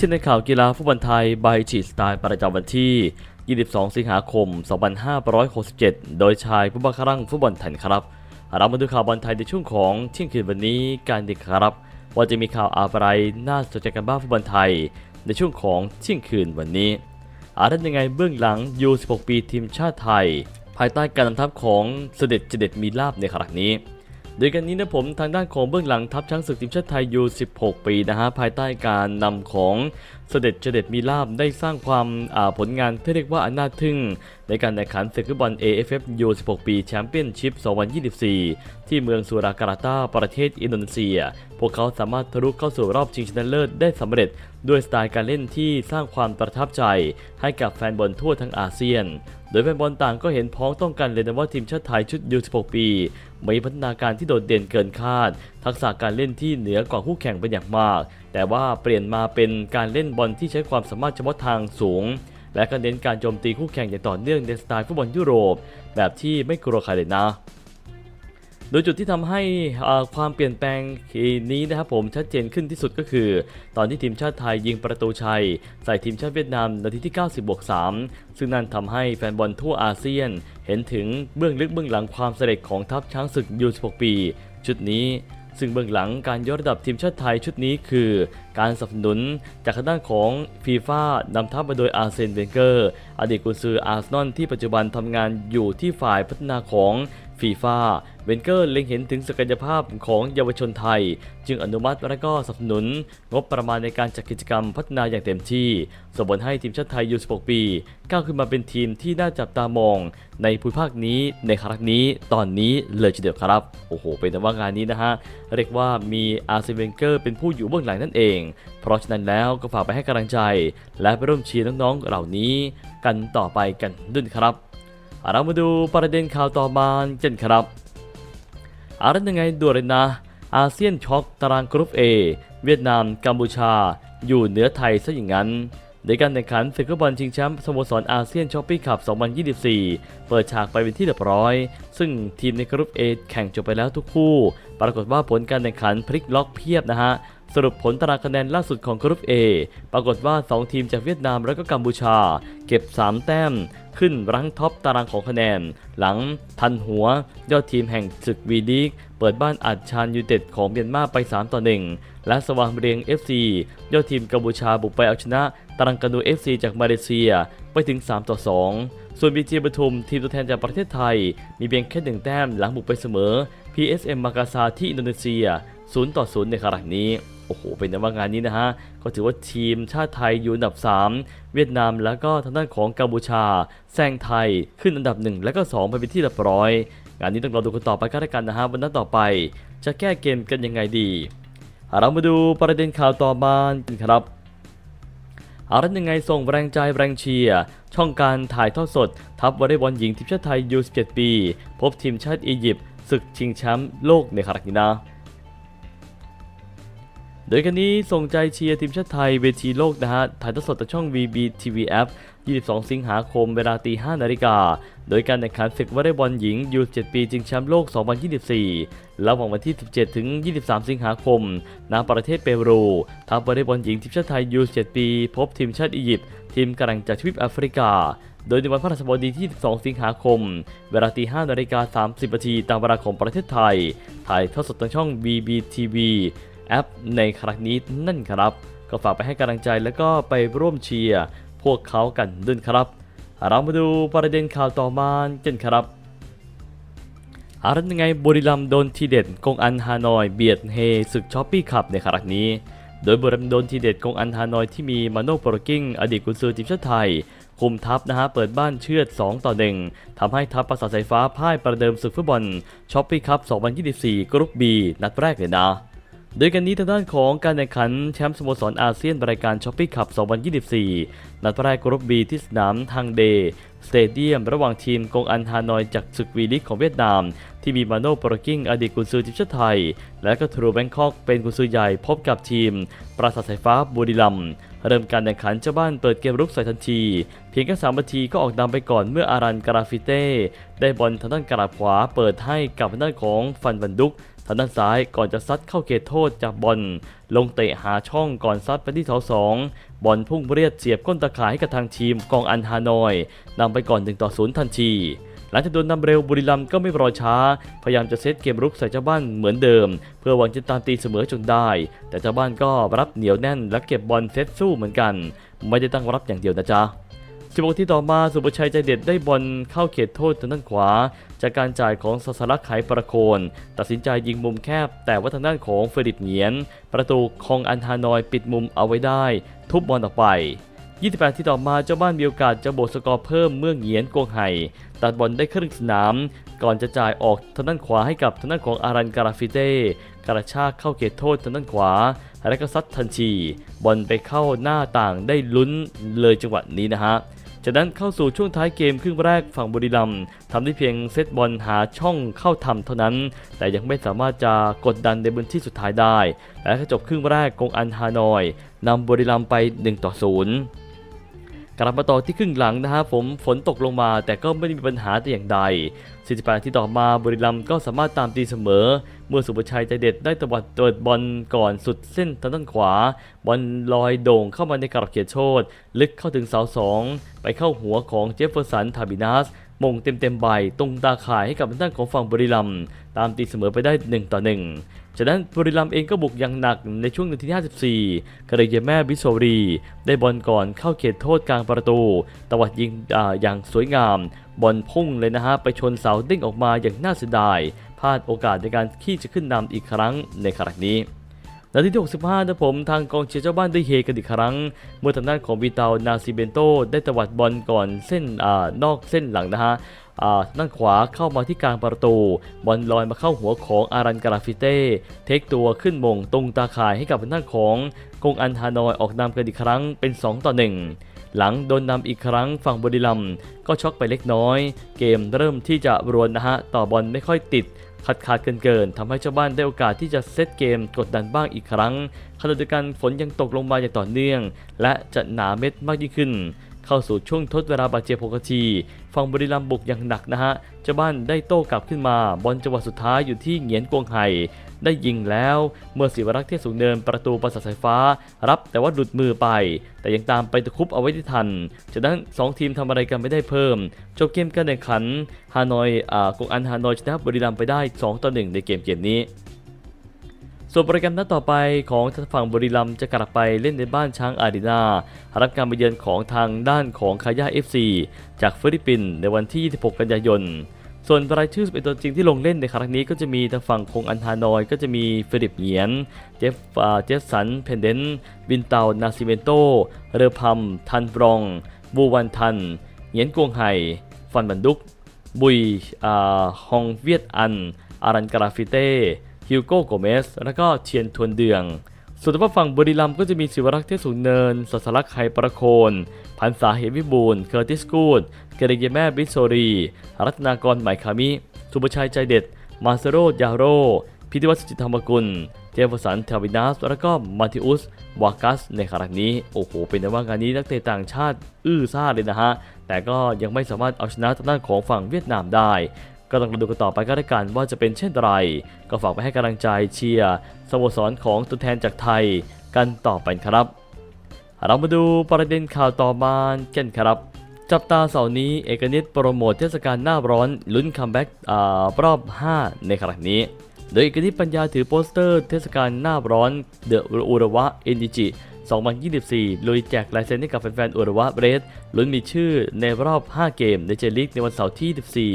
เช่ในข่าวกีฬาฟุตบอลไทยใบฉีดสไตล์ประจำวันที่ 22 สิงหาคม 2567 โดยชายผู้บังคับรังฟุตบอลไทยครับ เรามาดูข่าวบอลไทยในช่วงของเที่ยงคืนวันนี้การด็กครับ ว่าจะมีข่าวอะไรน่าสนใจกันบ้างฟุตบอลไทย ในช่วงของเที่ยงคืนวันนี้อาจจะยังไงเบื้องหลังยู16 ปีทีมชาติไทย ภายใต้การนำทัพของเสด็จเจเด็ดมีลาบในครั้งนี้ โดยกันนี้นะผมทางด้านของเบื้องหลังทัพช้างศึกทีมชาติไทยยู16 ปีนะฮะภายใต้การนำของ เสด็จเจเด็ดมีลาบได้สร้างความาผลงานที่เรียกว่าอันน่าทึ่ง ในการแข่งขันศึกฟุตบอล AFF U16 ปีแชมเปี้ยนชิพ 2024 ที่เมืองสุราการ์ตาประเทศอินโดนีเซีย พวกเขาสามารถทะลุเข้าสู่รอบชิงชนะเลิศได้สำเร็จ ด้วยสไตล์การเล่นที่สร้างความประทับใจ ให้กับแฟนบอลทั่วทั้งอาเซียน โดยแฟนบอลต่างก็เห็นพ้องต้องกันเลยนะว่าทีมชาติไทยชุด U16 ปีมีพัฒนาการที่โดดเด่นเกินคาด ทักษะการเล่นที่เหนือกว่าคู่แข่งเป็นอย่างมาก แต่ว่าเปลี่ยนมาเป็นการเล่นบอลที่ใช้ความสามารถเฉพาะทางสูง และก็เน้นการโจมตีคู่แข่งอย่างต่อเนื่องในสไตล์ฟุตบอลยุโรป แบบที่ไม่กลัวใครเลยนะโดยจุดที่ทำให้ความเปลี่ยนแปลงนี้นะครับผมชัดเจนขึ้นที่สุดก็คือ ตอนที่ทีมชาติไทยยิงประตูชัย ใส่ทีมชาติเวียดนามนาทีที่ 90บวก3ซึ่งนั่นทำให้แฟนบอลทั่วอาเซียน เห็นถึงเบื้องลึกเบื้องหลังความสำเร็จของทัพช้างศึกยู16ปี ชุดนี้ ซึ่งเบื้องหลังการยกระดับทีมชาติไทยชุดนี้คือ การสนับสนุนจากทางด้านของฟีฟ่านำทัพมาโดยอาร์เซนเวนเกอร์อดีตกุนซืออาร์เซนอลที่ปัจจุบันทำงานอยู่ที่ฝ่ายพัฒนาของฟีฟ่าเวนเกอร์เล็งเห็นถึงศักยภาพของเยาวชนไทย จึงอนุมัติและก็สนับสนุน งบประมาณในการจัดกิจกรรมพัฒนาอย่างเต็มที่ส่งผลให้ทีมชาติไทยยู16 ปีก้าวขึ้นมาเป็นทีมที่น่าจับตามอง ในภูมิภาคนี้ในครั้งนี้ตอนนี้เลยทีเดียวครับ โอ้โห เป็นแต่ว่างานนี้นะฮะ เรียกว่ามีอาร์เซนเวนเกอร์เป็นผู้อยู่เบื้องหลังนั่นเองเพราะฉะนั้นแล้วก็ฝากไปให้กำลังใจ และไปร่วมเชียร์น้องๆเหล่านี้ กันต่อไปกันด้วยครับ เรามาดูประเด็นข่าวต่อมากันครับอะไรยังไงด่วนเลยนะอาเซียนช็อกตารางกรุ๊ป A เวียดนามกัมพูชา อยู่เหนือไทยซะอย่างนั้นในการแข่งขันศึกฟุตบอลชิงแชมป์สโมสรอาเซียนช้อปปี้คัพ 2024 เปิดฉากไปเป็นที่เรียบร้อย ซึ่งทีมในกรุ๊ป A แข่งจบไปแล้วทุกคู่ ปรากฏว่าผลการแข่งขันพลิกล็อกเพียบนะฮะ สรุปผลตารางคะแนนล่าสุดของกรุ๊ป A ปรากฏว่า 2 ทีมจากเวียดนามและก็กัมพูชา เก็บ 3 แต้ม ขึ้นรั้งท็อปตารางของคะแนน หลังทันหัว ยอดทีมแห่งศึกวีลีกเปิดบ้านอัดชานยูเต็ดของเมียนมาไป 3 ต่อ 1 และสว่างเรียง FC ยอดทีมกัมพูชาบุกไปเอาชนะตารังกานู FC จากมาเลเซียไปถึง 3 ต่อ 2 ส่วนบีจีปทุมทีมตัวแทนจากประเทศไทย มีเพียงแค่หนึ่งแต้มหลังบุกไปเสมอ PSM มากาซาที่อินโดนีเซีย 0 ต่อ 0 ในครั้งนี้ โอ้โห เป็นแต่ว่างานนี้นะฮะ ก็ถือว่าทีมชาติไทยอยู่อันดับ 3 เวียดนามแล้วก็ทางด้านของกัมพูชาแซงไทยขึ้นอันดับ 1 แล้วก็ 2 ไปเป็นที่เรียบร้อย งานนี้ต้องรอดูกันต่อไปก็แล้วกันนะฮะวันนั้นต่อไป จะแก้เกมกันยังไงดี เรามาดูประเด็นข่าวต่อมาครับเอาละยังไงส่งแรงใจแรงเชียร์ช่องการถ่ายทอดสด ทัพวอลเลย์บอลหญิงทีมชาติไทย U17 ปี พบทีมชาติอียิปต์ศึกชิงแชมป์โลกในครั้งนี้นะ โดยกันนี้ส่งใจเชียร์ทีมชาติไทยเวทีโลกนะฮะ ถ่ายทอดสดทางช่อง VBTV App 22 สิงหาคมเวลาตี 5 นาฬิกา โดยการแข่งขันศึกวอลเลย์บอลหญิง U7 ปีชิงแชมป์โลก 2024 ระหว่างวันที่ 17 ถึง 23 สิงหาคม ณ ประเทศเปรู ทัพวอลเลย์บอลหญิงทีมชาติไทย U7 ปี พบทีมชาติอียิปต์ ทีมกำลังจากทวีปแอฟริกา โดยในวันพฤหัสบดีที่ 12 สิงหาคม เวลาตี 5 นาฬิกา 30 นาที ตามเวลาของประเทศไทย ถ่ายทอดสดทางช่อง VBTV แอปในครั้งนี้นั่นครับ ก็ฝากไปให้กำลังใจแล้วก็ไปร่วมเชียร์พวกเขากันด้วยครับ เรามาดูประเด็นข่าวต่อมากันครับอารันยังไงบุรีรัมย์โดนทีเด็ดกงอันฮานอยเบียดเฮศึกช้อปปี้คัพในครั้งนี้ โดยบุรีรัมย์โดนทีเด็ดกงอันฮานอยที่มีมาโนโปรกิ้งอดีตกุนซือทีมชาติไทย คุมทัพนะฮะเปิดบ้านเชือด 2 ต่อ 1ทำให้ทัพประสาทสายฟ้าพ่ายประเดิมศึกฟุตบอลช้อปปี้คัพ2024 กรุ๊ป B นัดแรกเลยนะ โดยกันนี้ทางด้านของการแข่งขันแชมป์สโมสรอาเซียนรายการช้อปปี้คัพ 2024 นัดแรกกรุ๊ปบีที่สนามทางเดสเตเดียมระหว่างทีมกงอันฮานอยจากศึกวีลิกของเวียดนาม ที่มีมาโนโปรกิ้งอดีตกุนซือทีมชาติไทย และก็ทรูแบงคอกเป็นกุนซือใหญ่พบกับทีม ปราสาทสายฟ้าบุรีรัมเริ่มการแข่งขันเจ้าบ้านเปิดเกมรุกใส่ทันที เพียงแค่สามนาทีก็ออกนำไปก่อนเมื่ออารันกราฟิเต้ ได้บอลทางด้านกราบขวาเปิดให้กับทางด้านของฟันบันดุก ทางด้านซ้ายก่อนจะซัดเข้าเขตโทษจากบอล ลงเตะหาช่องก่อนซัดไปที่เสาสองบอลพุ่งเรียดเสียบก้นตะข่ายให้กับทางทีมกองอันฮานอยนำไปก่อน1ต่อ0ทันทีหลังจากโดนนำเร็วบุรีรัมย์ก็ไม่รอช้า พยายามจะเซตเกมรุกใส่เจ้าบ้านเหมือนเดิม เพื่อหวังจะตามตีเสมอจนได้ แต่เจ้าบ้านก็รับเหนียวแน่นและเก็บบอลเซตสู้เหมือนกัน ไม่ได้ตั้งรับอย่างเดียวนะจ๊ะ 16ที่ต่อมาสุประชัยใจเด็ดได้บอลเข้าเขตโทษทางด้านขวา จากการจ่ายของสสลักไขประโคน ตัดสินใจยิงมุมแคบ แต่ว่าทางด้านของเฟรดิตเหงียน ประตูคองอันฮานอยปิดมุมเอาไว้ได้ ทุบบอลออกไป 28 ที่ต่อมาเจ้าบ้านมีโอกาสจะโบกสกอร์เพิ่มเมื่อเหงียนกวงไห่ตัดบอลได้ครึ่งสนาม ก่อนจะจ่ายออกทางด้านขวาให้กับทางด้านของอารันการาฟิเต้กระชากเข้าเขตโทษทางด้านขวา และก็ซัดทันทีบอลไปเข้าหน้าต่างได้ลุ้นเลยจังหวะนี้นะฮะ จากนั้นเข้าสู่ช่วงท้ายเกมครึ่งแรกฝั่งบุรีรัมย์ทำได้เพียงเซตบอลหาช่องเข้าทำเท่านั้น แต่ยังไม่สามารถจะกดดันในพื้นที่สุดท้ายได้ และจบครึ่งแรกกงอันฮานอยนำบุรีรัมย์ไป1ต่อ0กลับมาต่อที่ครึ่งหลังนะฮะผมฝนตกลงมาแต่ก็ไม่ได้มีปัญหาแต่อย่างใด 48ที่ต่อมาบุรีรัมย์ก็สามารถตามตีเสมอ เมื่อสุภชัยใจเด็ดได้ตวัดเปิดบอลก่อนสุดเส้นทางด้านขวา บอลลอยโด่งเข้ามาในกรอบเขตโทษลึกเข้าถึงเสาสองไปเข้าหัวของเจฟเฟอร์สันทาบินัสมงเต็มเต็มๆใบตรงตาข่ายให้กับทางด้านของฝั่งบุรีรัมย์ตามตีเสมอไปได้ 1 ต่อ 1 จากนั้นบุรีรัมย์เองก็บุกอย่างหนักในช่วงนาทีที่ 54กระเดยแม่บิโซรี ได้บอลก่อนเข้าเขตโทษกลางประตู ตวัดยิงออย่างสวยงาม บอลพุ่งเลยนะฮะ ไปชนเสาเด้งออกมาอย่างน่าเสียดาย พลาดโอกาสในการขี่จะขึ้นนำอีกครั้งในครั้งนี้ นาทีที่ 65นะผมทางกองเชียร์เจ้าบ้านได้เฮกันอีกครั้ง เมื่อทางด้านของวิตาลนาซิเบนโตได้ตวัดบอลก่อนเส้นอานอกเส้นหลังนะฮะอ่าด้านขวาเข้ามาที่กลางประตู บอลลอยมาเข้าหัวของอารันการาฟิเต้เทคตัวขึ้นมงตรงตาข่ายให้กับทางด้านของกงอันฮานอยออกนำกันอีกครั้งเป็น 2 ต่อ 1หลังโดนนำอีกครั้งฝั่งบุรีรัมย์ก็ช็อกไปเล็กน้อย เกมเริ่มที่จะรวนนะฮะ ต่อบอลไม่ค่อยติด ขาดขาดเกินเกินๆทำให้เจ้าบ้านได้โอกาสที่จะเซตเกมกดดันบ้างอีกครั้งขณะเดียวกันฝนยังตกลงมาอย่างต่อเนื่อง และจะหนาเม็ดมากยิ่งขึ้น เข้าสู่ช่วงทดเวลาบาดเจ็บ6นาทีฝั่งบุรีรัมย์บุกอย่างหนักนะฮะเจ้าบ้านได้โต้กลับขึ้นมา บอลจังหวะสุดท้ายอยู่ที่เหงียนกวงไห่ได้ยิงแล้ว เมื่อศิวรักษ์เทพสูงเนินประตูประสาทสายฟ้า รับแต่ว่าหลุดมือไป แต่ยังตามไปตะคุบเอาไว้ได้ทันจากนั้น 2 ทีมทำอะไรกันไม่ได้เพิ่ม จบเกมการแข่งขันฮานอยอ่ากงอันฮานอยชนะบุรีรัมย์ไปได้ 2 ต่อ 1 ในเกมเกมนี้ ส่วนโปรแกรมนัดต่อไปของทางฝั่งบุรีรัมย์จะกลับไปเล่นในบ้านช้างอารีนารับการมาเยือนของทางด้านของคาย่า FC จากฟิลิปปินส์ในวันที่ 26 กันยายน ส่วนรายชื่อ11ตัวจริงที่ลงเล่นในครั้งนี้ก็จะมีทางฝั่งคงอันฮานอยก็จะมีฟิลิปเหงียน เจฟอ่าเจฟสัน เพนเดนบินเตานาซิเมนโต เรือพัม ทันบรอง บูวันทัน เหงียนกวงไห่ ฟันบันดุก บุยอ่าฮองเวียดอัน อารันกราฟิเต้ ฮิวโก้โกเมส แล้วก็เทียนทวนเดือง ส่วนทางฝั่งบุรีรัมย์ก็จะมีศิวรักษ์เทพสูงเนินสัสลักษ์ไคประโคน พันษาเหมวิบูลเคอร์ติสกูดเกเรเยแม่บิโซรี รัตนากรไหมคามิ สุภชัยใจเด็ด มาเซโรยาโร พิธิวัฒน์สุจิตธรรมกุล เจฟสันเทวินัส แล้วก็มาติอุส วากัส ในครั้งนี้ โอ้โห เป็นแต่ว่างานนี้นักเตะต่างชาติ อื้อซ่าเลยนะฮะ แต่ก็ยังไม่สามารถเอาชนะทางด้านของฝั่งเวียดนามได้ ก็ต้องดูกันต่อไปก็แล้วกันว่าจะเป็นเช่นไร ก็ฝากไปให้กำลังใจเชียร์สโมสรของตัวแทนจากไทยกันต่อไปครับ เรามาดูประเด็นข่าวต่อมากันครับ จับตาเสาร์นี้เอกนิตโปรโมทเทศกาลหน้าร้อนลุ้นคัมแบ็กรอบ 5 ในครั้งนี้ โดยเอกนิตปัญญาถือโปสเตอร์เทศกาลหน้าร้อนเดอะอุระวะเอ็นดิจิ 2024 ลุยแจกลายเซ็นให้กับแฟนๆอุระวะเบรสลุ้นมีชื่อในรอบ 5 เกมในเจลิกในวันเสาร์ที่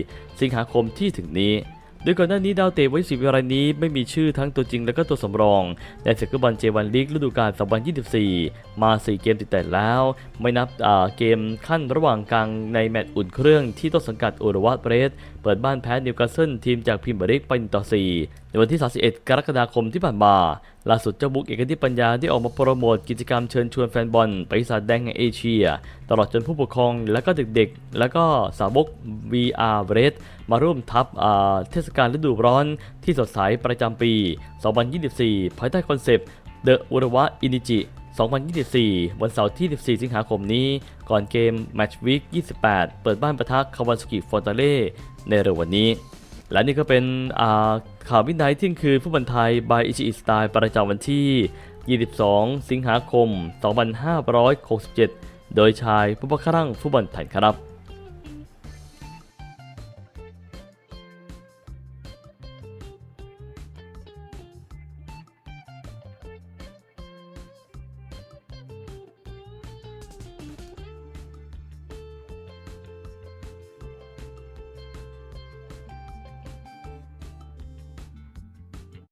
14 สิงหาคมที่ถึงนี้โดยก่อนหน้านี้ดาวเตะไว้สิบรายนี้ไม่มีชื่อทั้งตัวจริงและก็ตัวสำรอง ในศึกบอลเจวันลีกฤดูกาล 2024 มา 4 เกมติดแต่แล้ว ไม่นับเกมขั้นระหว่างกลางในแมตช์อุ่นเครื่องที่ต้นสังกัดโอรวาเบรส เปิดบ้านแพ้นิวคาสเซิลทีมจากพรีเมียร์ลีกไป1ต่อ 4 ในวันที่ 31 กรกฎาคมที่ผ่านมา ล่าสุดเจ้าบุกเอกนิตปัญญาได้ออกมาโปรโมทกิจกรรมเชิญชวนแฟนบอลไปสาดแดงแห่งเอเชีย ตลอดจนผู้ปกครองและก็เด็กๆ และก็สาวก VR b r e มาร่วมทัพอ่าเทศกาลฤดูร้อนที่สดใสประจำปี 2024 ภายใต้คอนเซปต์ The Urawa Inichi 2024 วันเสาร์ที่ 14 สิงหาคมนี้ ก่อนเกม Match Week 28 เปิดบ้านประทักคาวาสุกิฟอร์ตาเล่ในเร็ววันนี้ และนี่ก็เป็นข่าววินัยที่งคืนผู้บอลไทยบายอิชิอิสไตล์ประจำวันที่ 22 สิงหาคม 2567 โดยชายผู้บักครั่งผู้บอลไทยครับ